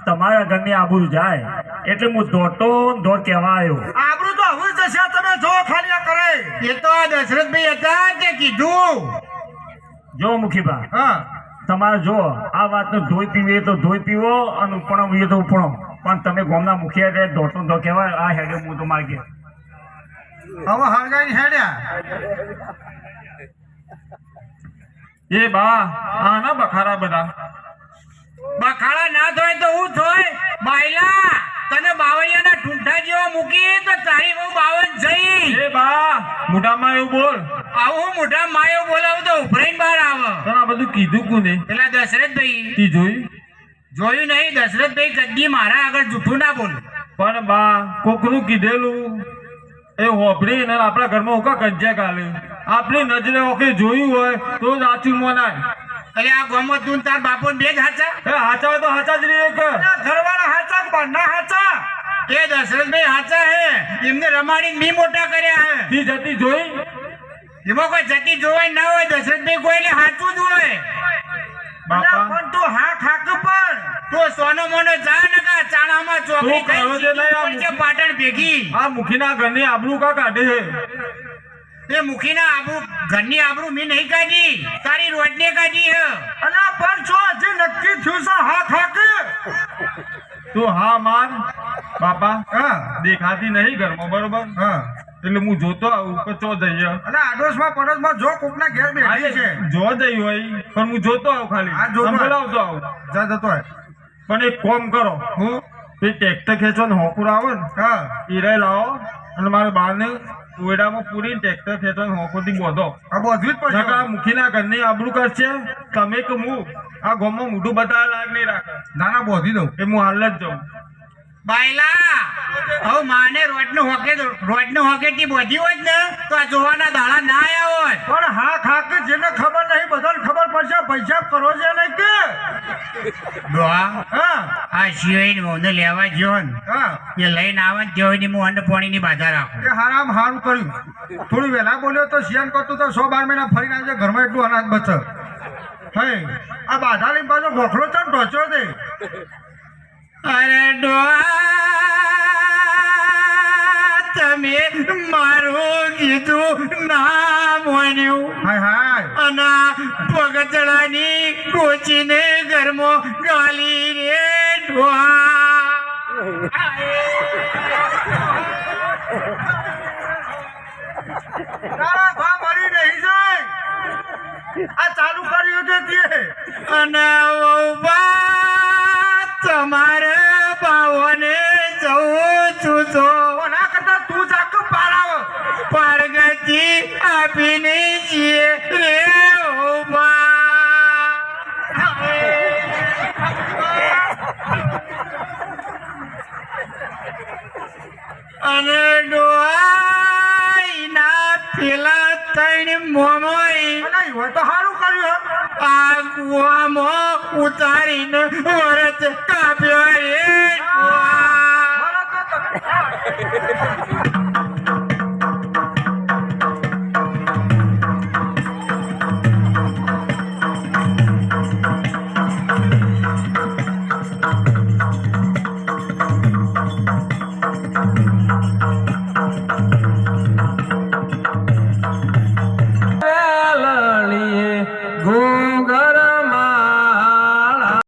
તમારા ઘરની આબરૂ જાય એટલે હું દોટો દોટ કહેવા આવ્યો. આબરૂ તો હવે જશે તમે જો ખાલી આ કરે. એ તો આ દશરથભાઈ હતા તે કીધું? જો મુખીબા હા. તમારે જો આ વાતનો ધોઈ પીવી તો ધોઈ પીવો અને ઉપણો પીવે તો ઉપણો. પણ તમે ગોમના મુખિયા એટલે દોટો દો કહેવાય આ હેડે હું તો ગયો હવે હળગાઈ હેડ્યા. એ બા આ ના બખારા બધા. બખાડા ના થોય તો હું થોય બાયલા તને બાવળિયાના ઠૂંઠા જેવો મૂકી તો તારી બહુ બાવન જઈ એ બા એવું બોલ. આવું મોઢા માયો બોલાવું તો ઉભરાઈને બહાર આવો. તને આ બધું કીધું કોને? પેલા દશરથભાઈ. તી જોયું જોયું નહીં દશરથભાઈ કદી મારા આગળ જૂઠું ના બોલ. પણ બા કોકનું કીધેલું એ હોભરી ને આપણા ઘરમાં ઓકા કજ્જા કાલે આપણી નજરે ઓકે જોયું હોય તો જ આચું મનાય. અરે આ ગોમત તું તાર બાપો બે જ હાચા? એ હાચા હોય તો હાચા જ રહીએ કે ઘરવાળા હાચા કે ના હાચા? એ દશરથભાઈ એમને રમાડીને મી મોટા કર્યા હે. તી જતી જોઈ? એમાં કોઈ જતી જોવાય ના હોય દશરથભાઈ કોઈ એટલે હાચું જ હોય. બાપા. પણ તું હા ખાક પર તો સોનો મોનો જા નકા ચાણામાં ચોકડી થઈ પડશે પાટણ ભેગી. આ મુખીના ઘરની આબરૂ કા કાઢે છે? એ મુખીના આબરૂ ઘરની આબરૂ મી નહીં કાઢી. તારી રોડને કાઢી હે. અલા પણ છો હજી નક્કી થયું છે? હા ખાક તું હા માર બાપા હા. દેખાતી નહીં ઘરમાં બરોબર? હા. એટલે હું જોતો આવું કે ચો જઈએ. અને આડોશમાં પડોશમાં જો કોકના ઘેર બેઠી છે. જો જઈ હોય પણ હું જોતો આવું ખાલી. આ જો બોલાવતો આવું. જા જતો હોય. પણ એક કોમ કરો. હું? એ ટ્રેક્ટર ખેંચો ને હોકુર આવે ને. હા. ઈરે લાવો અને મારે બારને ઓયડામાં પૂરી ટ્રેક્ટર ખેંચો ને હોકુરથી બોધો. આ બોધવી જ પડશે. મુખીના ઘરની આબરૂ કરશે. તમે કે હું? આ ગામમાં મોઢું બતાવવા લાયક નહીં રાખે. ના બોધી દઉં. એ હું હાલ જ જાઉં. બાયલા હવે માને રોડનું હોકે હોકેટની બોધી હોત ને તો આ જોવાના દાડા ના આવ્યા હોત. પણ હા ખાક જેને ખબર નહીં બધાને ખબર પડશે પૈસા કરો છે નહીં કે? ડોહા હા. આ શિવાઈ મોને લેવા ગયો ને એ લઈને આવે ને જોઈને હું અંડ પાણીની બાધા રાખું. એ હારામ હારું કર્યું. થોડું વહેલા બોલ્યો તો શિયાન કરતું તો સો બાર મહિના ફરીને આવજે ઘરમાં એટલું અનાજ બચે હે આ બાધા લઈને પાછો ગોખલો ચમ ટોચ્યો તે અરે ડોહા તમે મારું કીધું ના માન્યું હાય હાય. અને પગતળાની કોચીને ઘરમાં ગાલી રે ડોહા. મરી નહીં જાય. આ ચાલુ કર્યું છે તે. અને ઊભા પેલા તૈણ અને હોય તો સારું કર્યું આ કુવામાં ઉતારીને વરત કાપ્યો રે.